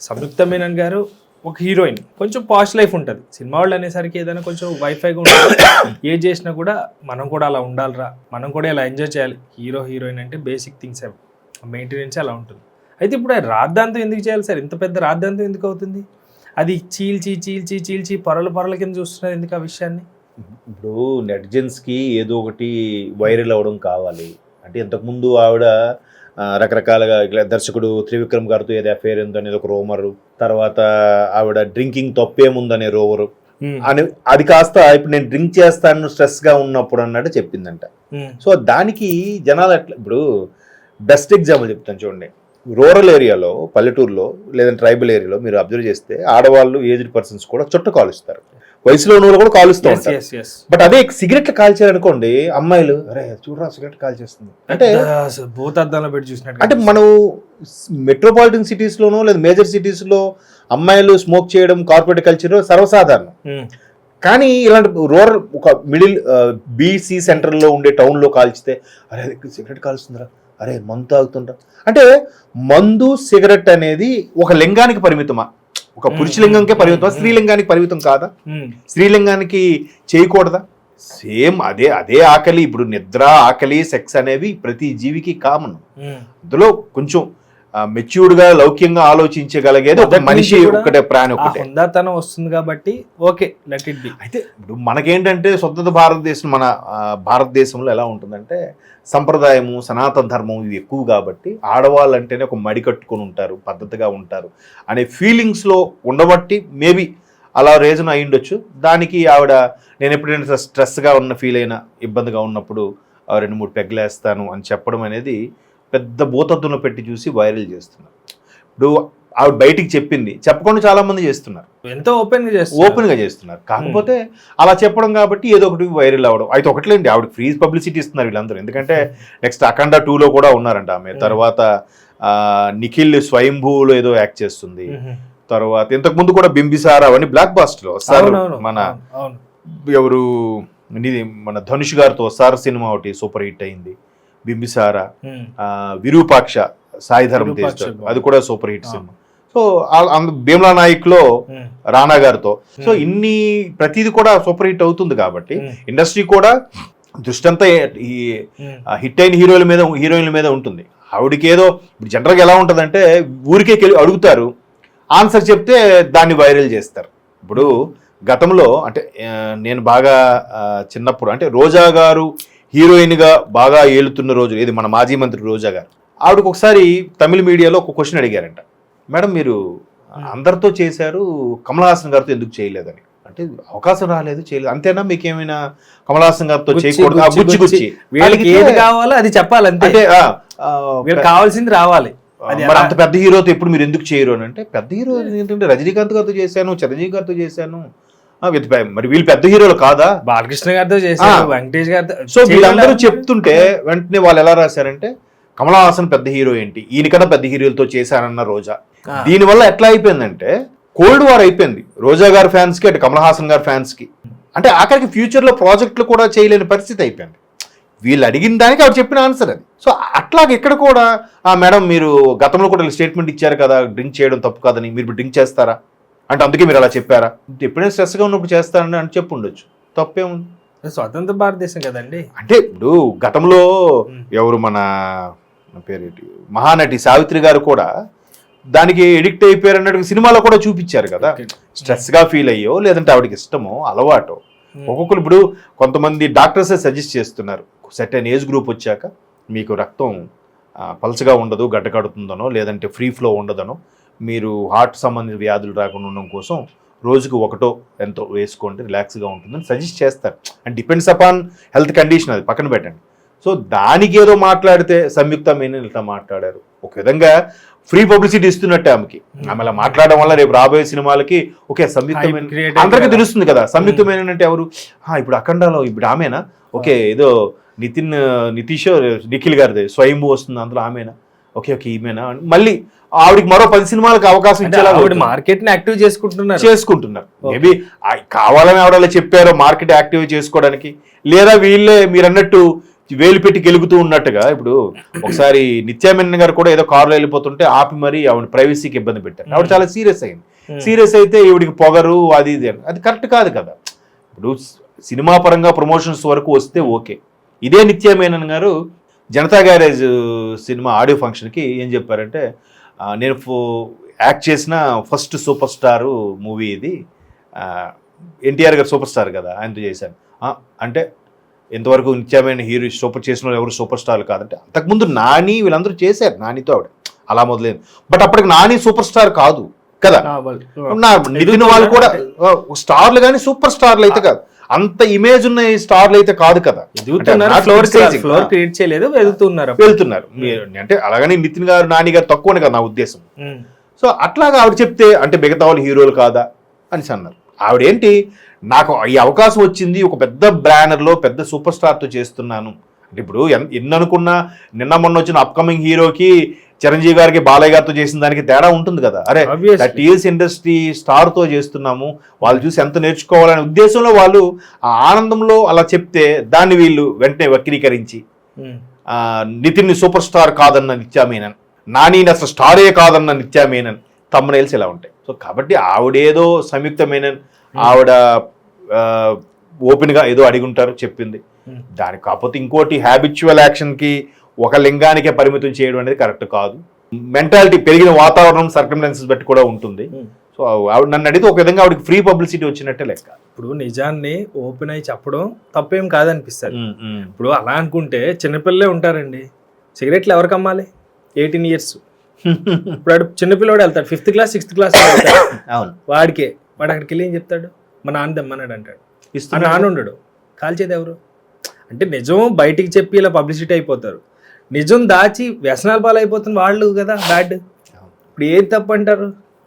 సంయుక్త మీనన్ గారు ఒక హీరోయిన్. కొంచెం పాష్ లైఫ్ ఉంటుంది. సినిమా వాళ్ళు అనేసరికి ఏదైనా కొంచెం వైఫైగా ఉంటుంది ఏ చేసినా కూడా మనం కూడా అలా ఉండాలిరా. మనం కూడా ఇలా ఎంజాయ్ చేయాలి. హీరో హీరోయిన్ అంటే బేసిక్ థింగ్స్ అవి. మెయింటెనెన్స్ అలా ఉంటుంది. అయితే ఇప్పుడు ఆ రాద్ధాంతం ఎందుకు చేయాలి సార్? ఇంత పెద్ద రాద్ధాంతం ఎందుకు అవుతుంది? అది చీల్చి చీల్చి చీల్చి పొరల పొరల కింద చూస్తున్నారు ఎందుకు ఆ విషయాన్ని? ఇప్పుడు నెటిజన్స్కి ఏదో ఒకటి వైరల్ అవ్వడం కావాలి. అంటే ఇంతకుముందు ఆవిడ రకరకాలుగా ఇట్లా దర్శకుడు త్రివిక్రమ్ గారితో ఏదో అఫేర్ ఉందనేది ఒక రోమరు తర్వాత ఆవిడ డ్రింకింగ్ తప్పేముందనే రోవరు అని అది కాస్త ఇప్పుడు నేను డ్రింక్ చేస్తాను స్ట్రెస్గా ఉన్నప్పుడు అన్నట్టు చెప్పిందంట. సో దానికి జనాలు అట్లా ఇప్పుడు బెస్ట్ ఎగ్జాంపుల్ చెప్తాను చూడండి. రూరల్ ఏరియాలో పల్లెటూరులో లేదంటే ట్రైబల్ ఏరియాలో మీరు అబ్జర్వ్ చేస్తే ఆడవాళ్ళు ఏజ్డ్ పర్సన్స్ కూడా చుట్ట కాలుస్తారు. వయసులో ఉన్న వాళ్ళు కూడా కాలుస్తూ ఉంటారు. బట్ అదే సిగరెట్లు కాల్చారనుకోండి అమ్మాయిలు అరే చూడరా సిగరెట్ కాల్చేస్తుంది. అంటే భూతద్దంలో పెట్టి చూసినట్టు అంటే మనం మెట్రోపాలిటన్ సిటీస్ లోనో లేదా మేజర్ సిటీస్లో అమ్మాయిలు స్మోక్ చేయడం కార్పొరేట్ కల్చర్ సర్వసాధారణం. ఉమ్, కానీ ఇలాంటి రూరల్ ఒక మిడిల్ బీసీ సెంటర్లో ఉండే టౌన్లో కాల్చితే అరే సిగరెట్ కాలుస్తుందిరా అరే మందు తాగుతుండ్రా అంటే మందు సిగరెట్ అనేది ఒక లింగానికి పరిమితమా? ఒక పురుష లింగంకే పరిమితమా స్త్రీలింగానికి పరిమితం కాదా? స్త్రీలింగానికి చేయకూడదా? సేమ్ అదే అదే ఆకలి ఇప్పుడు నిద్ర ఆకలి సెక్స్ అనేవి ప్రతి జీవికి కామన్. అందులో కొంచెం మెచ్యూర్డ్గా లౌక్యంగా ఆలోచించగలిగేది ఒక మనిషి ఒకటే ప్రాణి ఒకటే. హుందాతనం వస్తుంది కాబట్టి ఓకే లెట్ ఇట్ బి. అయితే ఇప్పుడు మనకేంటంటే స్వతంత్ర భారతదేశం మన భారతదేశంలో ఎలా ఉంటుందంటే సంప్రదాయము సనాతన ధర్మం ఇవి ఎక్కువ కాబట్టి ఆడవాళ్ళు అంటేనే ఒక మడి కట్టుకొని ఉంటారు పద్ధతిగా ఉంటారు అనే ఫీలింగ్స్లో ఉండబట్టి మేబీ అలా రీజన్ అయి ఉండొచ్చు. దానికి ఆవిడ నేను ఎప్పుడైనా స్ట్రెస్గా ఉన్న ఫీల్ అయినా ఇబ్బందిగా ఉన్నప్పుడు ఆ రెండు మూడు పెగ్గలేస్తాను అని చెప్పడం అనేది పెద్ద భూతత్వంలో పెట్టి చూసి వైరల్ చేస్తున్నారు. ఇప్పుడు ఆవిడ బయటికి చెప్పింది చెప్పకుండా చాలా మంది చేస్తున్నారు. ఎంతో ఓపెన్గా చేస్తారు ఓపెన్గా చేస్తున్నారు. కాకపోతే అలా చెప్పడం కాబట్టి ఏదో ఒకటి వైరల్ అవ్వడం. అయితే ఒకట్లేండి ఆవిడ ఫ్రీ పబ్లిసిటీ ఇస్తున్నారు వీళ్ళందరూ. ఎందుకంటే నెక్స్ట్ అఖండ టూలో కూడా ఉన్నారంట ఆమె. తర్వాత నిఖిల్ స్వయంభూలో ఏదో యాక్ట్ చేస్తుంది. తర్వాత ఇంతకు ముందు కూడా బింబిసార అవన్నీ బ్లాక్ బాస్టర్లో సార్ మన ఎవరు మన ధనుష్ గారితో సార్ సినిమా ఒకటి సూపర్ హిట్ అయింది. బింబిసార విరూపాక్ష సాయి ధర్మ తేజ్. అది కూడా super hit. Cinema. So Bheemla నాయక్లో Rana గారితో. సో. ఇన్ని ప్రతిది కూడా సూపర్ హిట్ అవుతుంది కాబట్టి ఇండస్ట్రీ కూడా దృష్టంతా ఈ ఉమ్, హిట్ అయిన హీరోల మీద హీరోయిన్ల మీద ఉంటుంది. ఆవిడకి ఏదో ఇప్పుడు జనరల్గా ఎలా ఉంటుందంటే ఊరికే అడుగుతారు. ఆన్సర్ చెప్తే దాన్ని వైరల్ చేస్తారు. ఇప్పుడు గతంలో అంటే నేను బాగా చిన్నప్పుడు అంటే రోజా గారు హీరోయిన్గా బాగా ఏలుతున్న రోజు ఇది మన మాజీ మంత్రి రోజా గారు. ఆవిడకి ఒకసారి తమిళ మీడియాలో ఒక క్వశ్చన్ అడిగారంట. మేడం మీరు అందరితో చేశారు కమల్ హాసన్ గారితో ఎందుకు చేయలేదని? అంటే అవకాశం రాలేదు చేయలేదు. అంతేనా? మీకు ఏమైనా కమల్ హాసన్ గారితో చేయకూడదు? గుచ్చి, గుచ్చి వీళ్ళకి ఏది కావాలో అది చెప్పాలి అంతే. అంటే వీళ్ళకి కావాల్సింది రావాలి. అది మరి అంత పెద్ద హీరోతో ఎప్పుడు మీరు ఎందుకు చేయరు అని అంటే పెద్ద హీరో ఏంటంటే రజనీకాంత్ గారితో చేశాను చిరంజీవి గారితో చేశాను with- మరి వీళ్ళు పెద్ద హీరోలు కాదా? బాలకృష్ణ గారితో చేశారు. వెంకటేష్ గారితో సో వీళ్ళందరూ? చెప్తుంటే వెంటనే వాళ్ళు ఎలా రాశారంటే కమల్ హాసన్ పెద్ద హీరో ఏంటి? ఈయనకన్నా పెద్ద హీరోలతో చేశానన్న రోజా. దీనివల్ల ఎట్లా అయిపోయిందంటే కోల్డ్ వార్ అయిపోయింది. రోజా గారి ఫ్యాన్స్కి అటు కమల్ హాసన్ గారి ఫ్యాన్స్కి అంటే ఆఖరికి ఫ్యూచర్లో ప్రాజెక్టులు కూడా చేయలేని పరిస్థితి అయిపోయింది. వీళ్ళు అడిగిన దానికి ఆవిడ చెప్పిన ఆన్సర్ అది. సో అట్లాగే ఇక్కడ కూడా ఆ మేడం మీరు గతంలో కూడా స్టేట్మెంట్ ఇచ్చారు కదా డ్రింక్ చేయడం తప్పు కాదని మీరు డ్రింక్ చేస్తారా? అంటే అందుకే మీరు అలా చెప్పారా? ఎప్పుడైనా స్ట్రెస్గా ఉన్నప్పుడు చేస్తారని అని చెప్పి ఉండొచ్చు. తప్పేముంది? స్వతంత్ర భారతదేశం కదండి. అంటే ఇప్పుడు గతంలో. ఎవరు మన పేరేంటి మహానటి సావిత్రి గారు కూడా దానికి ఎడిక్ట్ అయిపోయారు అన్నట్టు సినిమాలో కూడా చూపించారు కదా. స్ట్రెస్గా ఫీల్ అయ్యో లేదంటే ఆవిడకి ఇష్టమో అలవాటో. ఒక్కొక్కరు ఇప్పుడు కొంతమంది డాక్టర్సే సజెస్ట్ చేస్తున్నారు. సెట్ అయిన ఏజ్ గ్రూప్ వచ్చాక మీకు రక్తం పల్చగా ఉండదు గడ్డ కడుతుందనో లేదంటే ఫ్రీ ఫ్లో ఉండదనో మీరు హార్ట్ సంబంధించిన వ్యాధులు రాకుండా ఉండడం కోసం రోజుకు ఒకటో ఎంతో వేసుకోండి రిలాక్స్గా ఉంటుందని సజెస్ట్ చేస్తారు. And depends upon health condition అది పక్కన పెట్టండి. సో దానికి ఏదో మాట్లాడితే సంయుక్త మీనన్ ఇట్లా మాట్లాడారు. ఒక విధంగా ఫ్రీ పబ్లిసిటీ ఇస్తున్నట్టే ఆమెకి. ఆమె అలా మాట్లాడడం వల్ల రేపు రాబోయే సినిమాలకి okay Samyuktha Hype Menon create అందరికీ. తెలుస్తుంది కదా సంయుక్త మీనన్ అంటే ఎవరు? "ఆ, ఇప్పుడు అఖండాలో ఇప్పుడు ఆమెనా? ఓకే ఏదో నితిన్ నితీష్ నిఖిల్ గారిది స్వయంభూ వస్తుంది అందులో ఆమెనా? Okay okay ఈమెనా? మళ్ళీ ఆవిడకి మరో పది సినిమాలకు అవకాశం ఇచ్చేలా మార్కెట్ని యాక్టివ్ చేసుకుంటున్నారు. చేసుకుంటున్నారు. మేబీ కావాలని ఆవిడ అలా చెప్పారో మార్కెట్ యాక్టివ్ చేసుకోవడానికి. లేదా వీళ్ళే మీరు అన్నట్టు వేలు పెట్టి గెలుగుతూ ఉన్నట్టుగా ఇప్పుడు ఒకసారి నిత్యామేనన్ గారు కూడా ఏదో కారులో వెళ్ళిపోతుంటే ఆపి మరి ఆవిడ ప్రైవసీకి ఇబ్బంది పెట్టారు. ఆవిడ చాలా సీరియస్ అయింది. Hmm. సీరియస్ అయితే ఈవిడికి పొగరు అది ఇది. అది కరెక్ట్ కాదు కదా. ఇప్పుడు సినిమా పరంగా ప్రమోషన్స్ వరకు వస్తే ఓకే. ఇదే నిత్యామేనన్ గారు జనతా గ్యారేజ్ సినిమా ఆడియో ఫంక్షన్కి ఏం చెప్పారంటే నేను యాక్ట్ చేసిన ఫస్ట్ సూపర్ స్టార్ మూవీ ఇది. ఎన్టీఆర్ గారు సూపర్ స్టార్ కదా ఆయనతో చేశాను. "ఆ, అంటే ఇంతవరకు నిత్యమైన హీరో సూపర్ చేసిన వాళ్ళు ఎవరు సూపర్ స్టార్లు కాదంటే అంతకుముందు నాని వీళ్ళందరూ చేశారు నానితో ఆవిడ. అలా మొదలైంది. బట్ అప్పటికి నాని సూపర్ స్టార్ కాదు కదా. నితిన్ వాళ్ళు కూడా స్టార్లు కానీ సూపర్ స్టార్లు అయితే కాదు. అంత ఇమేజ్ ఉన్న ఈ స్టార్లు అయితే కాదు కదా. ఫ్లోర్. ఫ్లోర్ క్రియేట్ చేయలేదు వెళ్తున్నారు. వెళ్తున్నారు. మీరు అంటే అలాగని నితిన్ గారు నాని గారు తక్కువనే కదా నా ఉద్దేశం. ఉమ్. సో అట్లాగా ఆవిడ చెప్తే అంటే మిగతా వాళ్ళు హీరోలు కాదా అని అన్నారు. ఆవిడ ఏంటి నాకు ఈ అవకాశం వచ్చింది ఒక పెద్ద బ్యానర్లో పెద్ద సూపర్ స్టార్తో చేస్తున్నాను. అంటే ఇప్పుడు ఎన్- ఎన్ని అనుకున్నా నిన్న మొన్న వచ్చిన అప్కమింగ్ హీరోకి చిరంజీవి గారికి బాలయ్య గారితో చేసిన దానికి తేడా ఉంటుంది కదా. అరే ఇయర్స్ ఇండస్ట్రీ స్టార్తో చేస్తున్నాము. వాళ్ళు చూసి ఎంత నేర్చుకోవాలనే ఉద్దేశంలో వాళ్ళు ఆ ఆనందంలో అలా చెప్తే దాన్ని వీళ్ళు వెంటనే వక్రీకరించి ఉమ్. ఆ, నితిన్ సూపర్ స్టార్ కాదన్న నిత్యామేనన్ నాని అసలు స్టారే కాదన్న నిత్యామేనన్ తమ్మనేల్స్ ఇలా ఉంటాయి. సో కాబట్టి ఆవిడేదో సంయుక్త మేనన్ ఆవిడ ఆ, open గా ఏదో అడిగి ఉంటారు చెప్పింది. Hmm. దానికి కాకపోతే ఇంకోటి హ్యాబిచువల్కి ఒక లింగానికే పరిమితం చేయడం అనేది కరెక్ట్ కాదు. మెంటాలిటీ పెరిగిన వాతావరణం సర్కమ్స్టెన్సెస్ బట్టి కూడా ఉంటుంది. ఉమ్. సో ఆవిడ నన్ను అడిగితే ఒక విధంగా ఆవిడకి ఫ్రీ పబ్లిసిటీ వచ్చినట్టే లెక్క. ఇప్పుడు నిజాన్ని ఓపెన్ అయి చెప్పడం తప్పేం కాదనిపిస్తుంది. ఉమ్, ఉమ్. ఇప్పుడు అలా అనుకుంటే చిన్నపిల్లలే ఉంటారండి. సిగరెట్లు ఎవరికి అమ్మాలి? ఎయిటీన్ ఇయర్స్ ఇప్పుడు వాడు చిన్నపిల్లవాడు వెళ్తాడు. ఫిఫ్త్ క్లాస్ సిక్స్త్ క్లాస్ అవును. వాడికే. వాడు అక్కడికి వెళ్ళి ఏం చెప్తాడు? మా నాన్న తెమ్మన్నాడు అంటాడు. ఇస్తున్నా నాన్న ఉండడు. కాల్చేది ఎవరు? అంటే నిజం బయటికి చెప్పి ఇలా పబ్లిసిటీ అయిపోతారు. నిజం దాచి వ్యసనాల పాలు అయిపోతున్న వాళ్ళు కదా బ్యాడ్. ఇప్పుడు ఏది తప్పు అంటారు?